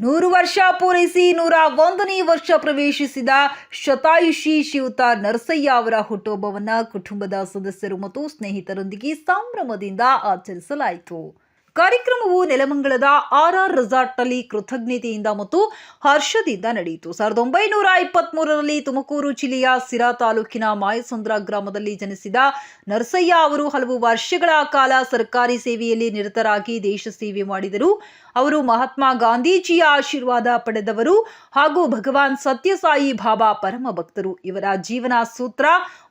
ನೂರು ವರ್ಷ ಪೂರೈಸಿ ನೂರ ಒಂದನೇ ವರ್ಷ ಪ್ರವೇಶಿಸಿದ ಶತಾಯುಷಿ ಶಿವತ ನರಸಯ್ಯ ಅವರ ಹುಟ್ಟುಹಬ್ಬವನ್ನು ಕುಟುಂಬದ ಸದಸ್ಯರು ಮತ್ತು ಸ್ನೇಹಿತರೊಂದಿಗೆ ಸಂಭ್ರಮದಿಂದ ಆಚರಿಸಲಾಯಿತು. ಕಾರ್ಯಕ್ರಮವು ನೆಲಮಂಗಲದ ಆರ್ ಆರ್ ರೆಸಾರ್ಟ್ನಲ್ಲಿ ಕೃತಜ್ಞತೆಯಿಂದ ಮತ್ತು ಹರ್ಷದಿಂದ ನಡೆಯಿತು. ಸಾವಿರದ ಒಂಬೈನೂರ ಇಪ್ಪತ್ತ್ ಮೂರರಲ್ಲಿ ತುಮಕೂರು ಜಿಲ್ಲೆಯ ಸಿರಾ ತಾಲೂಕಿನ ಮಾಯಸಂದ್ರ ಗ್ರಾಮದಲ್ಲಿ ಜನಿಸಿದ ನರಸಯ್ಯ ಅವರು ಹಲವು ವರ್ಷಗಳ ಕಾಲ ಸರ್ಕಾರಿ ಸೇವೆಯಲ್ಲಿ ನಿರತರಾಗಿ ದೇಶ ಸೇವೆ ಮಾಡಿದರು. ಅವರು ಮಹಾತ್ಮ ಗಾಂಧೀಜಿಯ ಆಶೀರ್ವಾದ ಪಡೆದವರು ಹಾಗೂ ಭಗವಾನ್ ಸತ್ಯಸಾಯಿ ಬಾಬಾ ಪರಮ ಭಕ್ತರು. ಇವರ ಜೀವನ ಸೂತ್ರ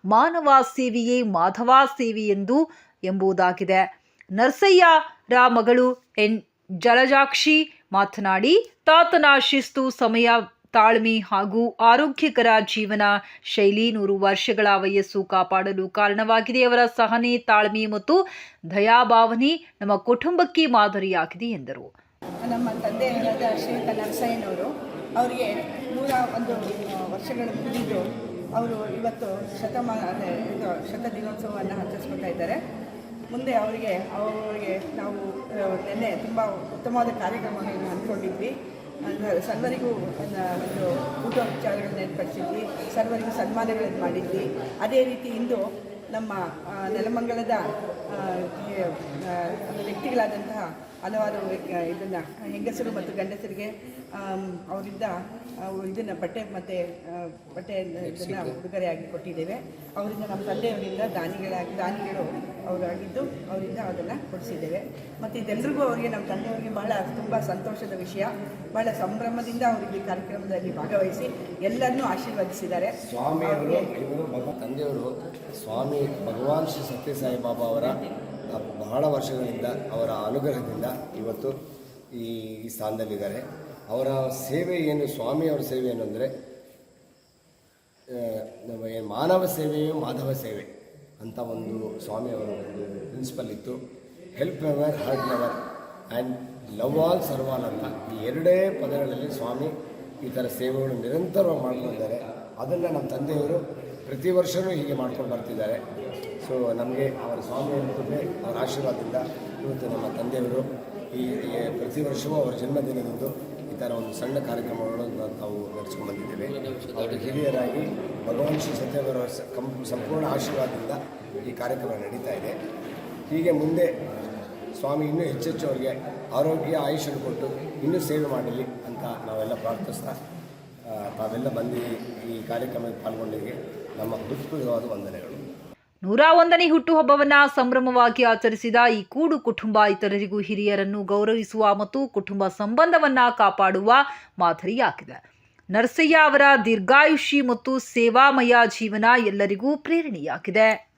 ಮಾನವ ಸೇವೆಯೇ ಮಾಧವ ಸೇವೆ ಎಂದು ಎಂಬುದಾಗಿದೆ. ನರಸಯ್ಯರ ಮಗಳು ಎನ್ ಜಲಜಾಕ್ಷಿ ಮಾತನಾಡಿ, ತಾತನ ಶಿಸ್ತು, ಸಮಯ, ತಾಳ್ಮೆ ಹಾಗೂ ಆರೋಗ್ಯಕರ ಜೀವನ ಶೈಲಿ ನೂರು ವರ್ಷಗಳ ವಯಸ್ಸು ಕಾಪಾಡಲು ಕಾರಣವಾಗಿದೆ. ಅವರ ಸಹನೆ, ತಾಳ್ಮೆ ಮತ್ತು ದಯಾಭಾವನೆ ನಮ್ಮ ಕುಟುಂಬಕ್ಕೆ ಮಾದರಿಯಾಗಿದೆ ಎಂದರು. ನಮ್ಮ ತಂದೆ ಶ್ರೀಯುತ ನರಸಯ್ಯನವರು ಅವರಿಗೆ ನೂರ ಒಂದು ವರ್ಷಗಳು ಮುಗಿದು ಅವರು ಇವತ್ತು ಶತಮಾನ ಶತ ದಿನೋತ್ಸವವನ್ನು ಆಚರಿಸ್ಕೊತಾ ಇದ್ದಾರೆ. ಮುಂದೆ ಅವರಿಗೆ ಅವರಿಗೆ ನಾವು ನಿನ್ನೆ ತುಂಬ ಉತ್ತಮವಾದ ಕಾರ್ಯಕ್ರಮಗಳನ್ನು ಅಂದ್ಕೊಂಡಿದ್ವಿ ಸರ್ವರಿಗೂ ಒಂದು ಊಟ ವಿಚಾರಗಳನ್ನ ಏರ್ಪಡಿಸಿದ್ವಿ. ಸರ್ವರಿಗೂ ಸನ್ಮಾನಗಳನ್ನು ಮಾಡಿದ್ವಿ. ಅದೇ ರೀತಿ ಇಂದು ನಮ್ಮ ನೆಲಮಂಗಲದ ವ್ಯಕ್ತಿಗಳಾದಂತಹ ಹಲವಾರು ಇದನ್ನು ಹೆಂಗಸರು ಮತ್ತು ಗಂಡಸರಿಗೆ ಅವರಿಂದ ಇದನ್ನು ಬಟ್ಟೆ ಮತ್ತು ಬಟ್ಟೆ ಇದನ್ನು ಉಡುಗೊರೆಯಾಗಿ ಕೊಟ್ಟಿದ್ದೇವೆ. ಅವರಿಂದ ನಮ್ಮ ತಂದೆಯವರಿಂದ ದಾನಿಗಳಾಗಿ ದಾನಿಗಳು ಅವರಾಗಿದ್ದು ಅವರಿಂದ ಅದನ್ನು ಕೊಡಿಸಿದ್ದೇವೆ. ಮತ್ತು ಇದೆಲ್ಲರಿಗೂ ಅವರಿಗೆ ನಮ್ಮ ತಂದೆಯವರಿಗೆ ಬಹಳ ತುಂಬ ಸಂತೋಷದ ವಿಷಯ. ಬಹಳ ಸಂಭ್ರಮದಿಂದ ಅವರಿಗೆ ಈ ಕಾರ್ಯಕ್ರಮದಲ್ಲಿ ಭಾಗವಹಿಸಿ ಎಲ್ಲರನ್ನೂ ಆಶೀರ್ವದಿಸಿದ್ದಾರೆ. ಸ್ವಾಮಿ ತಂದೆಯವರು ಸ್ವಾಮಿ ಭಗವಾನ್ ಶ್ರೀ ಸತ್ಯಸಾಯಿ ಬಾಬಾ ಅವರ ಬಹಳ ವರ್ಷಗಳಿಂದ ಅವರ ಅನುಗ್ರಹದಿಂದ ಇವತ್ತು ಈ ಸ್ಥಾನದಲ್ಲಿದ್ದಾರೆ. ಅವರ ಸೇವೆ ಏನು ಸ್ವಾಮಿಯವರ ಸೇವೆ ಏನು ಅಂದರೆ ನಮ್ಮ ಮಾನವ ಸೇವೆಯು ಮಾಧವ ಸೇವೆ ಅಂತ ಒಂದು ಸ್ವಾಮಿಯವರ ಒಂದು ಪ್ರಿನ್ಸಿಪಲ್ ಇತ್ತು. Help ever hurt never and love all serve all ಅಂತ. ಈ ಎರಡೇ ಪದಗಳಲ್ಲಿ ಸ್ವಾಮಿ ಈ ಥರ ಸೇವೆಗಳು ನಿರಂತರವಾಗಿ ಮಾಡ್ಕೊಂಡಿದ್ದಾರೆ ಅದನ್ನು ನಮ್ಮ ತಂದೆಯವರು ಪ್ರತಿ ವರ್ಷವೂ ಹೀಗೆ ಮಾಡ್ಕೊಂಡು ಬರ್ತಿದ್ದಾರೆ. ಸೊ ನಮಗೆ ಅವರ ಸ್ವಾಮಿಯ ಕೃಪೆ, ಅವರ ಆಶೀರ್ವಾದದಿಂದ ಇವತ್ತು ನಮ್ಮ ತಂದೆಯವರು ಈ ಪ್ರತಿ ವರ್ಷವೂ ಅವರ ಜನ್ಮದಿನದಂದು ಈ ಥರ ಒಂದು ಸಣ್ಣ ಕಾರ್ಯಕ್ರಮಗಳನ್ನು ನಾವು ನಡೆಸ್ಕೊಂಡು ಬಂದಿದ್ದೇವೆ. ಅವರು ಹಿರಿಯರಾಗಿ ಭಗವಾನ್ ಶ್ರೀ ಸತ್ಯವರ ಸಂಪೂರ್ಣ ಆಶೀರ್ವಾದದಿಂದ ಈ ಕಾರ್ಯಕ್ರಮ ನಡೀತಾ ಇದೆ. ಹೀಗೆ ಮುಂದೆ ಸ್ವಾಮಿ ಇನ್ನೂ ಹೆಚ್ಚೆಚ್ಚು ಅವರಿಗೆ ಆರೋಗ್ಯ ಆಯುಷನ್ನು ಕೊಟ್ಟು ಇನ್ನೂ ಸೇವೆ ಮಾಡಲಿ ಅಂತ ನಾವೆಲ್ಲ ಪ್ರಾರ್ಥಿಸ್ತಾ ತಾವೆಲ್ಲ ಬಂದು ಈ ಕಾರ್ಯಕ್ರಮದಲ್ಲಿ ಪಾಲ್ಗೊಂಡಿಗೆ ನಮ್ಮ ಹೃತ್ಪೂರ್ವವಾದ ವಂದನೆಗಳು. ನೂರ ಒಂದನೇ ಹುಟ್ಟುಹಬ್ಬವನ್ನ ಸಂಭ್ರಮವಾಗಿ ಆಚರಿಸಿದ ಈ ಕೂಡು ಕುಟುಂಬ ಇತರರಿಗೂ ಹಿರಿಯರನ್ನು ಗೌರವಿಸುವ ಮತ್ತು ಕುಟುಂಬ ಸಂಬಂಧವನ್ನ ಕಾಪಾಡುವ ಮಾದರಿಯಾಗಿದೆ. ನರಸಯ್ಯ ಅವರ ದೀರ್ಘಾಯುಷಿ ಮತ್ತು ಸೇವಾಮಯ ಜೀವನ ಎಲ್ಲರಿಗೂ ಪ್ರೇರಣೆಯಾಗಿದೆ.